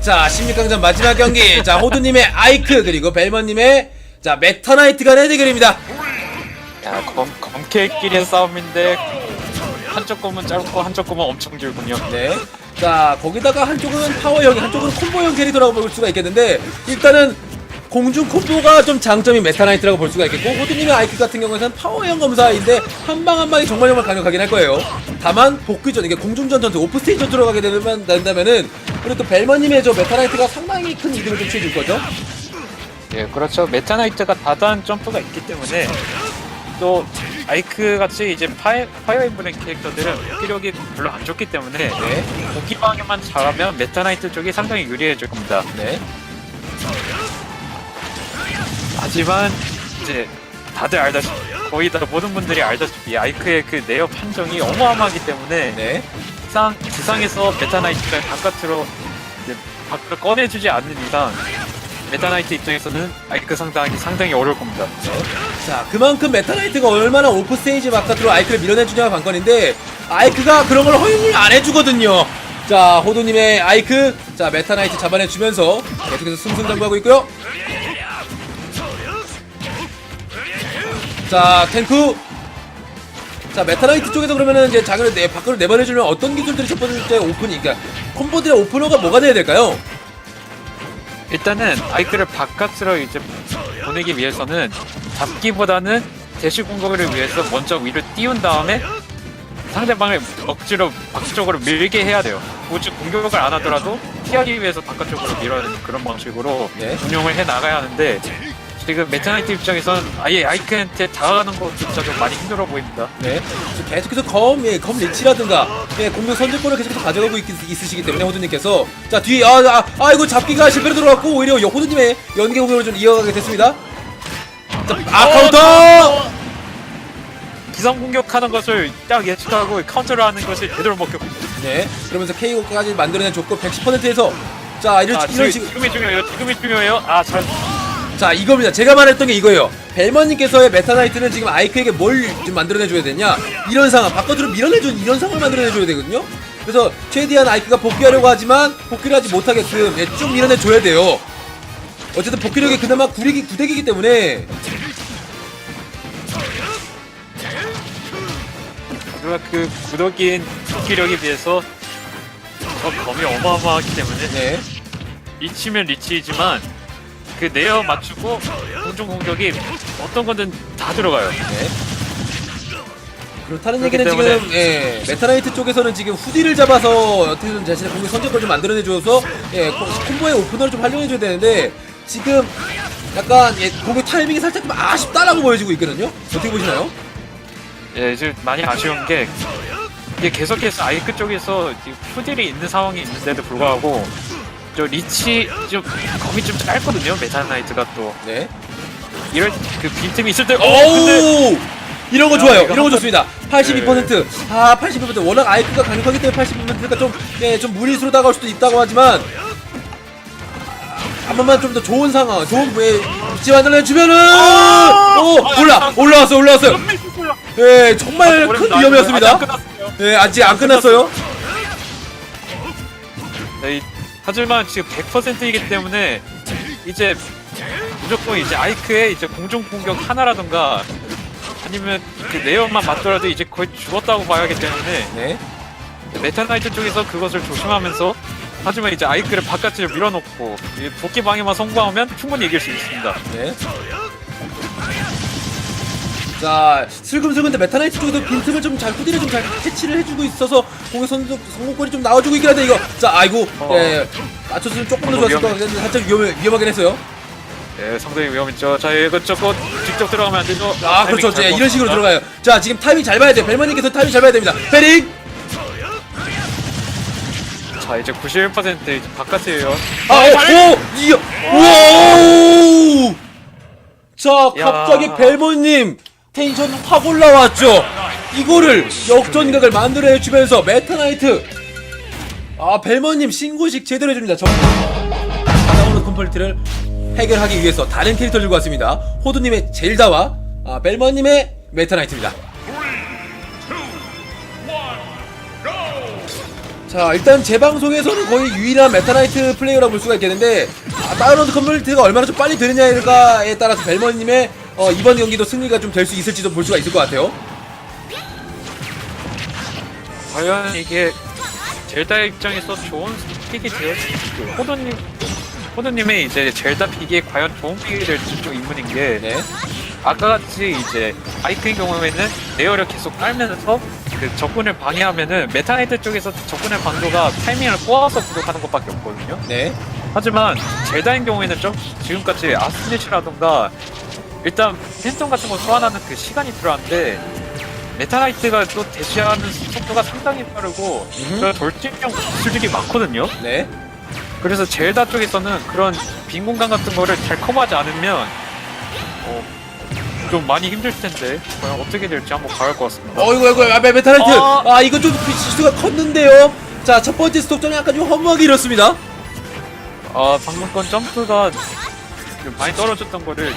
자 16강전 마지막 경기. 자 호두님의 아이크 그리고 벨먼님의 자 메타나이트 간의 대결입니다. 야, 검, 검캐끼리의 싸움인데 한쪽 검은 짧고 한쪽 검은 엄청 길군요. 네자 거기다가 한쪽은 파워형 한쪽은 콤보형 캐릭터라고 볼 수가 있겠는데 일단은 공중 콤보가 좀 장점인 메타나이트라고 볼 수가 있겠고 호두님의 아이크 같은 경우에는 파워형 검사인데 한 방 한 방이 정말 정말 강력하긴 할 거예요. 다만 복귀전 이게 공중전 전투 오프스테이지 전투로 가게 되면, 된다면은 그리고 또 벨먼님의 저 메타나이트가 상당히 큰 이득을 좀 취해줄 거죠 예, 그렇죠. 메타나이트가 다단 점프가 있기 때문에 또 아이크 같이 이제 파이, 파이어 엠블렘 캐릭터들은 기력이 별로 안 좋기 때문에 네 공기 방해만 잘하면 메타나이트 쪽이 상당히 유리해질 겁니다. 네. 하지만 이제 다들 알다시피 거의 다 모든 분들이 알다시피 아이크의 그 내어 판정이 어마어마하기 때문에 네. 지상, 지상에서 메타나이트를 바깥으로 이제 밖으로 꺼내주지 않는 이상 메타나이트 입장에서는 아이크 상당히 상당히 어려울 겁니다. 자, 그만큼 메타나이트가 얼마나 오프 스테이지 바깥으로 아이크를 밀어내주냐가 관건인데, 아이크가 그런 걸 허용을 안 해주거든요. 자, 호도님의 아이크, 자, 메타나이트 잡아내주면서 계속해서 승승장구하고 있고요. 자, 탱크. 자, 메타나이트 쪽에서 그러면은 이제 자기를 내, 밖으로 내보내주면 어떤 기술들이 첫 번째 오픈이, 그러니까 콤보들의 오프너가 뭐가 돼야 될까요? 일단은 아이크를 바깥으로 이제 보내기 위해서는 잡기보다는 대시 공격을 위해서 먼저 위로 띄운 다음에 상대방을 억지로 바깥쪽으로 밀게 해야 돼요. 굳이 공격을 안 하더라도 피하기 위해서 바깥쪽으로 밀어내는 그런 방식으로 네. 운용을 해 나가야 하는데 지금 메타나이트 입장에선 아예 아이크한테 다가가는 것조차 좀 많이 힘들어 보입니다. 네. 지금 계속해서 검, 예, 검 리치라든가, 예, 공격 선제권을 계속해서 가져가고 있, 있으시기 때문에, 호두님께서. 자, 뒤에, 아, 아, 아, 이거 잡기가 실패로 들어갔고, 오히려 여- 호두님의 연계 공격을 좀 이어가게 됐습니다. 자, 아, 카운터! 기상 공격하는 것을 딱 예측하고 카운터를 하는 것을 제대로 먹혔고 네. 그러면서 KO까지 만들어내줬고, 110%에서, 자, 이런, 아, 이런 지금, 식으로. 지금이 중요해요. 지금이 중요해요. 아, 잘 자, 이겁니다. 제가 말했던 게 이거예요. 벨먼님께서의 메타나이트는 지금 아이크에게 뭘 좀 만들어내줘야 되냐? 이런 상황, 바깥으로 밀어내준 이런 상황을 만들어내줘야 되거든요? 그래서 최대한 아이크가 복귀하려고 하지만 복귀를 하지 못하게끔 예, 쭉 밀어내줘야 돼요. 어쨌든 복귀력이 그나마 구력이 구대기이기 때문에 그 구덕인 기력에 비해서 저 범위 어마어마하기 때문에 네. 리치면 리치이지만 그 내어 맞추고 공중 공격이 어떤 거든 다 들어가요. 네. 그렇다는 그렇기 얘기는 지금 예, 메타나이트 쪽에서는 지금 후디를 잡아서 어떻게든 자신의 공격 선제권을 좀 만들어내줘서 예, 콤- 콤보의 오프너를 좀 활용해줘야 되는데 지금 약간 예, 공격 타이밍이 살짝 좀 아쉽다라고 보여지고 있거든요. 어떻게 보시나요? 예, 지금 많이 아쉬운 게 이게 계속해서 아이크 쪽에서 이 푸딜이 있는 상황이 있는데도 불구하고 저 리치 좀 검이 좀 짧거든요. 메타 나이트가 또 네. 이럴 그 빈틈이 있을 때. 어, 근데 오! 이런 거 야, 좋아요. 이런 거 한번- 좋습니다. 82%. 아, 82%. 워낙 아이크가 강력하기 때문에 82%가 좀, 예, 좀 무리수로 다가올 수도 있다고 하지만, 한 번만 좀 더 좋은 상황, 좋은, 예, 위치 만들어주면은, 오! 올라, 올라왔어요, 올라왔어요. 예, 정말 큰 위험이었습니다. 예, 아직 안 끝났어요. 네, 하지만 지금 100%이기 때문에 이제 무조건 이제 아이크의 이제 공중 공격 하나라던가 아니면 그 네어만 맞더라도 이제 거의 죽었다고 봐야 하기 때문에 네. 메타나이트 쪽에서 그것을 조심하면서 하지만 이제 아이크를 바깥으로 밀어놓고 이 복귀 방해만 성공하면 충분히 이길 수 있습니다. 네. 자, 슬금슬금 메타나이트 쪽에도 빈틈을 좀 잘, 후디를 좀 잘 캐치를 해주고 있어서 공격 선수, 성공권이 좀 나와주고 있긴 한데, 이거. 자, 아이고. 어. 예. 맞췄으면 조금 더 너무 좋았을 것 위험해. 같은데, 살짝 위험, 위험하긴 했어요. 네, 상당히 위험했죠. 자, 이거 저거 직접 들어가면 안 되죠. 아, 그렇죠. 잘 예, 이런 식으로. 들어가요. 자, 지금 타이밍 잘 봐야 돼요. 벨마님께서 타이밍 잘 봐야 됩니다. 베릭! 자, 이제 91% 이제 바깥이에요. 아, 오! 오! 이야! 오! 자, 야. 갑자기 벨모님 텐션 확 올라왔죠. 이거를 역전각을 만들어 주면서 메타나이트 아, 벨모님 신고식 제대로 해줍니다. 저 다운로드 컴플리트를 해결하기 위해서 다른 캐릭터를 들고 왔습니다. 호두님의 젤다와 아, 벨모님의 메타나이트입니다. 자 일단 제 방송에서는 거의 유일한 메타나이트 플레이어라고 볼 수가 있겠는데 아, 다운로드 컴플리트가 얼마나 좀 빨리 되느냐에 따라서 벨머님의 어, 이번 경기도 승리가 좀 될 수 있을지도 볼 수가 있을 것 같아요. 과연 이게 젤다의 입장에서 좋은 픽이 되었을지 호도님 호도님의 이제 젤다 픽이 과연 좋은 픽이 될지 좀 의문인 게 네. 아까 같이 이제 아이크의 경우에는 레어를 계속 깔면서 그 적군을 방해하면은 메타나이트 쪽에서 적군의 방도가 타이밍을 꼬아서 부족하는 것밖에 없거든요. 네. 하지만 젤다인 경우에는 좀 지금까지 아스니치라던가 일단 팬텀 같은 거 소환하는 그 시간이 필요한데 메타나이트가 또 대시하는 속도가 상당히 빠르고. 그런 돌진형 기술들이 많거든요. 네. 그래서 젤다 쪽에서는 그런 빈 공간 같은 거를 잘 커버하지 않으면 어, 좀 많이 힘들 텐데 과연 어떻게 될지 한번 봐야 할 것 같습니다. 어이구 어이구 아, 메- 메타나이트 어. 아 이거 좀 실수가 컸는데요. 자 첫 번째 스톱전이 약간 좀 허무하게 이렇습니다. 아 방금 건 점프가 좀 많이 떨어졌던 거를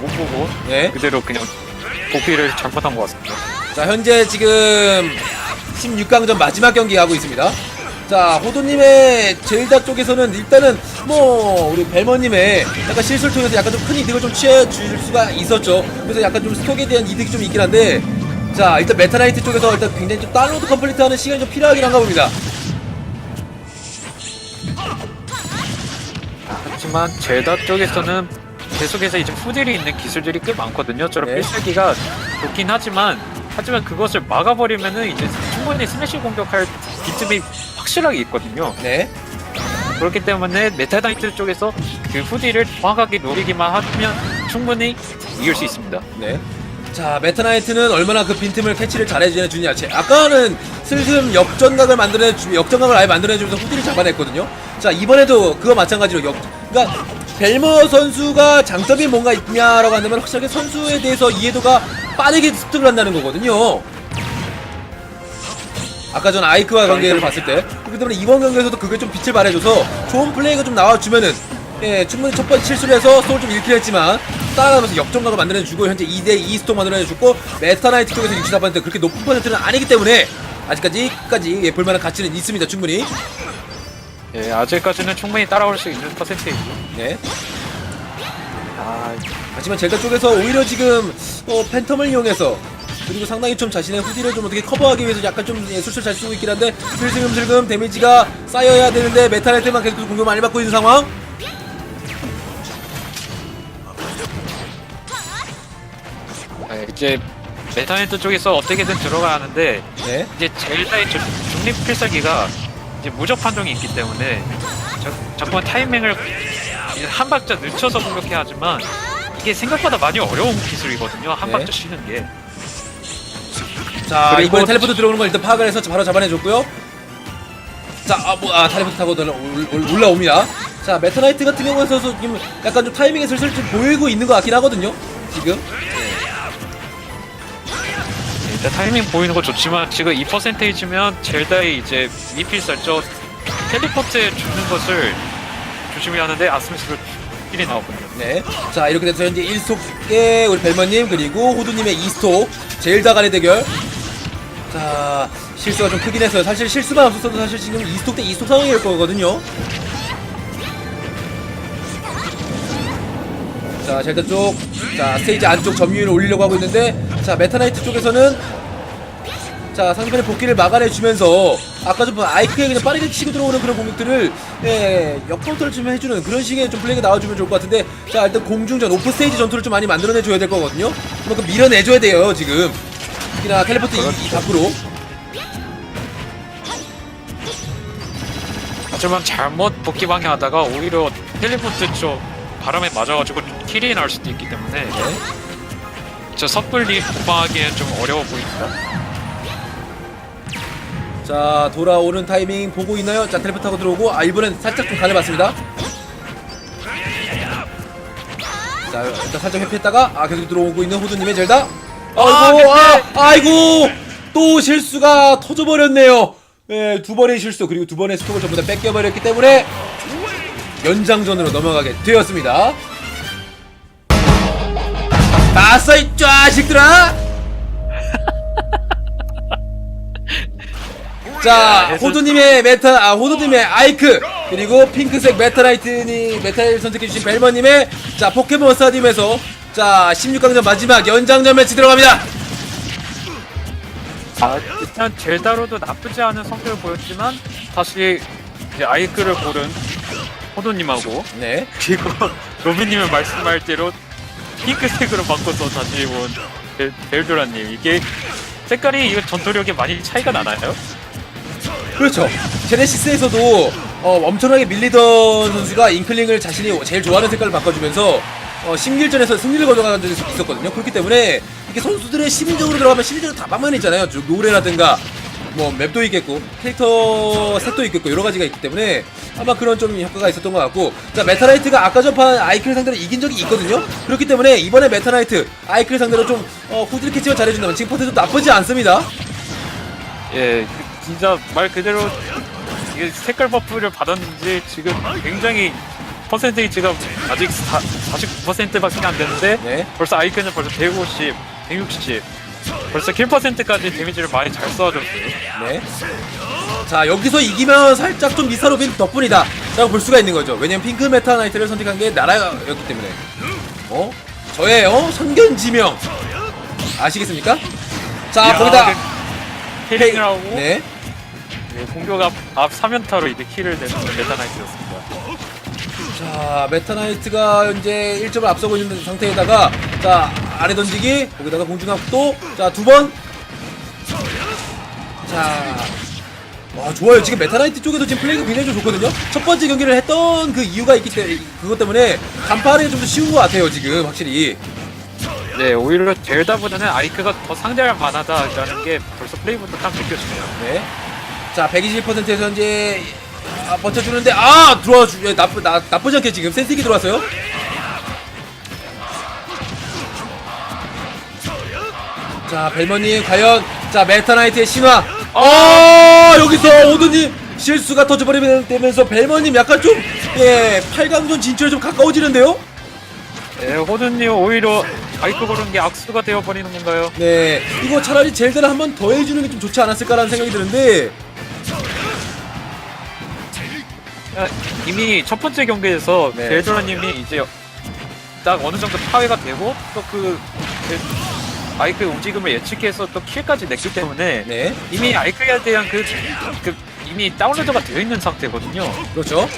못 보고 네. 그대로 그냥 복귀를 잘못한 것 같습니다. 자 현재 지금 16강전 마지막 경기 하고 있습니다. 자 호도님의 젤다 쪽에서는 일단은 뭐 우리 벨머님의 약간 실수를 통해서 약간 좀 큰 이득을 좀 취해 줄 수가 있었죠. 그래서 약간 좀 스톡에 대한 이득이 좀 있긴 한데 자 일단 메타나이트 쪽에서 일단 굉장히 좀 다운로드 컴플리트하는 시간이 좀 필요하긴 한가 봅니다. 하지만 젤다 쪽에서는 계속해서 이제 후딜이 있는 기술들이 꽤 많거든요. 저런 네. 필살기가 좋긴 하지만 하지만 그것을 막아버리면은 이제 충분히 스매시 공격할 빈틈이 확실하게 있거든요. 네. 그렇기 때문에 메타나이트 쪽에서 그 후딜을 정확하게 노리기만 하면 충분히 이길 수 있습니다. 네. 자, 메타나이트는 얼마나 그 빈틈을 캐치를. 제- 아까는 슬슬 역전각을 만들어 주 역전각을 아예 만들어주면서 후디를 잡아냈거든요. 자, 이번에도 그거 마찬가지로 역, 그러니까 벨머 선수가 장점이 뭔가 있냐라고 한다면 확실하게 선수에 대해서 이해도가 빠르게 습득을 한다는 거거든요. 아까 전 아이크와 관계를 봤을 때 그렇기 때문에 이번 경기에서도 그게 좀 빛을 발해줘서 좋은 플레이가 좀 나와주면은 예 충분히 첫 번째 실수를 해서 스톱을 좀 잃긴 했지만 따라가면서 역전각을 만들어주고 현재 2대2 스톱 만들어주고 메타나이트 쪽에서 64% 그렇게 높은 퍼센트는 아니기 때문에 아직까지 끝까지 예, 볼만한 가치는 있습니다 충분히. 예, 아직까지는 충분히 따라올 수 있는 퍼센테이죠. 네. 아, 하지만 젤다 쪽에서 오히려 지금 어, 팬텀을 이용해서 그리고 상당히 좀 자신의 후디를 좀 어떻게 커버하기 위해서 약간 좀 예, 술술 잘 쓰고 있긴 한데 슬금슬금 데미지가 쌓여야 되는데 메타나이트만 계속 공격 많이 받고 있는 상황 이제 메타나이트 쪽에서 어떻게든 들어가야 하는데 네 이제 젤다의 저- 중립 필살기가 이제 무적 판정이 있기 때문에 자, 자꾸만 타이밍을 이제 한 박자 늦춰서 공격해야 하지만 이게 생각보다 많이 어려운 기술이거든요. 한 네. 박자 쉬는 게. 자 그리고 이번에 텔레포트 들어오는 걸 일단 파악을 해서 바로 잡아내줬고요 자 아 뭐 아 텔레포트 타고 올, 올, 올라옵니다 자 메타나이트 같은 경우에서 지금 약간 좀 타이밍이 슬슬 좀 보이고 있는 것 같긴 하거든요 지금 일단 타이밍 보이는 거 좋지만 지금 이 퍼센테이지면 젤다의 이제 미필살저 텔레포트에 죽는 것을 조심해야 하는데 아스미스로 필이 나오거든요. 네. 자, 이렇게 돼서 현재 1스톡의 우리 벨머님, 그리고 호두님의 2스톡, 제일다 간의 대결. 자, 실수가 좀 크긴 했어요. 사실 실수만 없었어도 사실 지금 2스톡 대 2스톡 상황일 거거든요. 자, 젤다 쪽. 자, 스테이지 안쪽 점유율을 올리려고 하고 있는데, 자, 메타나이트 쪽에서는 자 상대편의 복귀를 막아내주면서 아까 좀 아이크에 그냥 빠르게 치고 들어오는 그런 공격들을 예, 역카운터를 좀 해주는 그런 식의 좀 플레이가 나와주면 좋을 것 같은데 자 일단 공중전 오프 스테이지 전투를 좀 많이 만들어내줘야 될 거거든요. 그만큼 밀어내줘야 돼요 지금. 특히나 텔레포트 이, 이 밖으로. 하지만 잘못 복귀 방해하다가 오히려 텔레포트 쪽 바람에 맞아가지고 킬이 날 수도 있기 때문에 네. 저 섣불리 복방하기엔 좀 어려워 보입니다. 자 돌아오는 타이밍 보고 있나요? 자 텔레포트 타고 들어오고 아 이번엔 살짝 좀 가려봤습니다. 자 일단 살짝 회피했다가 아 계속 들어오고 있는 호두님의 젤다. 아이고 아, 아이고! 또 실수가 터져버렸네요. 예, 두 번의 실수 그리고 두 번의 스톱을 전부 다 뺏겨버렸기 때문에 연장전으로 넘어가게 되었습니다 아싸 이 자식들아 자, 호두님의 메타, 아, 호두님의 아이크, 그리고 핑크색 메타나이트니, 메타를 선택해주신 벨머님의, 자, 포켓몬 스타디움에서, 자, 16강전 마지막 연장전 매치 들어갑니다. 아, 일단 젤다로도 나쁘지 않은 성격을 보였지만 다시 이제 아이크를 고른 호도님하고 네. 그리고 로빈님의 말씀할 대로 핑크색으로 바꿔서 다시 온 벨- 벨도라님 이게 색깔이 이거 전투력에 많이 차이가 나나요? 그렇죠. 제네시스에서도 어, 엄청나게 밀리던 선수가 잉클링을 자신이 제일 좋아하는 색깔을 바꿔주면서 어, 심길전에서 승리를 거둬간 적이 있었거든요. 그렇기 때문에 이게 선수들의 심리적으로 들어가면 심리적으로 다 만만 있잖아요. 쭉 노래라든가 뭐 맵도 있겠고 캐릭터 색도 있겠고 여러 가지가 있기 때문에 아마 그런 좀 효과가 있었던 것 같고 자 메타나이트가 아까 전판 아이크를 상대로 이긴 적이 있거든요. 그렇기 때문에 이번에 메타나이트 아이크를 상대로 좀 어, 후드리 캐치가 잘해준다면 지금 퍼센트 나쁘지 않습니다. 예, 그- 진짜 말 그대로 이게 색깔 버프를 받았는지 지금 굉장히 퍼센테이지가 아직 49%밖에 안 되는데 네. 벌써 아이크는 벌써 150, 160 벌써 킬 퍼센트까지 데미지를 많이 잘 쏘아줬어요. 네. 자 여기서 이기면 살짝 좀 미사로빈 덕분이다 라고 볼 수가 있는 거죠 왜냐면 핑크 메타 나이트를 선택한 게 나라였기 때문에 어? 저의 어? 선견지명 아시겠습니까? 자 야, 거기다 그 헤링을 하고 네. 네, 공격 앞, 앞 3연타로 이제 킬을 내는 메타나이트였습니다. 자 메타나이트가 현재 1점을 앞서고 있는 상태에다가 자 아래 던지기 거기다가 공중압도 자 두 번 자 와 좋아요 지금 메타나이트 쪽에도 지금 플레이가 굉장히 좀 좋거든요 첫 번째 경기를 했던 그 이유가 있기 때문에 그것 때문에 간파하기 좀더 쉬운 것 같아요 지금 확실히 네, 오히려 젤다보다는 아이크가 더 상대할 만하다라는 게 벌써 플레이부터 딱 느껴지네요. 네. 자 121%에서 현재 아, 버텨주는데 아 들어와 주 예, 나쁘 나, 나쁘지 않게 지금 센스있게 들어왔어요. 자 벨머님 과연 자 메타나이트의 신화. 아 여기서 오드님 실수가 터져버리면서 벨머님 약간 좀예 8강전 진출에 좀 가까워지는데요? 네, 호드님 오히려 아이크 고른 게 악수가 되어버리는 건가요? 네 이거 차라리 젤다를 한번 더 해주는 게 좀 좋지 않았을까라는 생각이 드는데 이미 첫 번째 경기에서 네. 벨도라님이 이제 딱 어느 정도 파괴가 되고 또 그 아이크의 움직임을 예측해서 또 킬까지 냈기 때문에 네 이미 아이크에 대한 그, 그 이미 다운로드가 되어 있는 상태거든요. 그렇죠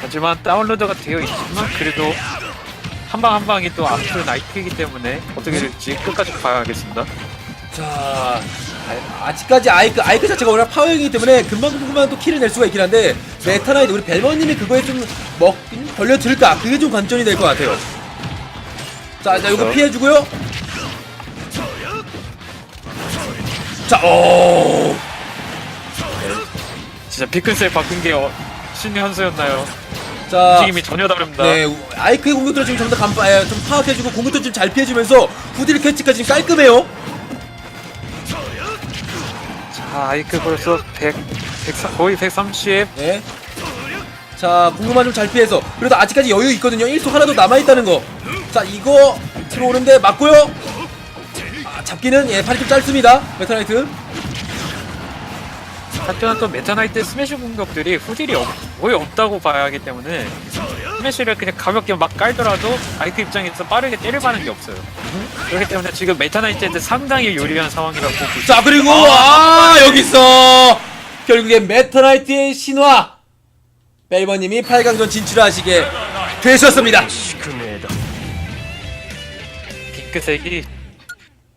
하지만 다운로드가 되어 있지만 그래도 한 방 한 방이 또 아픈 아이크이기 때문에 어떻게 될지 끝까지 봐야겠습니다. 자, 아- 아직까지 아이크, 아이크 자체가 워낙 파워형이기 때문에 금방 금방 또 킬을 낼 수가 있긴 한데, 메타나이트, 우리 벨머님이 그거에 좀 먹, 걸려들까? 그게 좀 관전이 될 것 같아요. 자, 자, 이거 그렇죠. 피해주고요. 자, 오, 진짜 피클스에 바뀐 게 어, 신의 한 수였나요? 자, 움직임이 전혀 다릅니다. 네, 우- 아이크의 공격들을 지금 전부 다 간파, 에, 좀 파악해주고, 공격도 좀잘 피해주면서, 후딜 캐치까지 지금 깔끔해요. 자, 아이크 벌써 100, 100 거의 130. 네. 자, 궁금한 좀 잘 피해서. 그래도 아직까지 여유 있거든요. 1속 하나 더 남아있다는 거. 자, 이거 들어오는데 맞고요. 아, 잡기는 예, 팔이 좀 짧습니다. 메타나이트. 또 메타나이트 스매시 공격들이 후딜이 없, 거의 없다고 봐야 하기 때문에 스매시를 그냥 가볍게 막 깔더라도 아이크 입장에서 빠르게 때려가는 게 없어요. 그렇기 때문에 지금 메타나이트한테 상당히 유리한 상황이라고 보고 있습니다. 자, 그리고 아, 여기서 결국엔 메타나이트의 신화. 벨버님이 8강전 진출하시게 되셨습니다. 핑크색이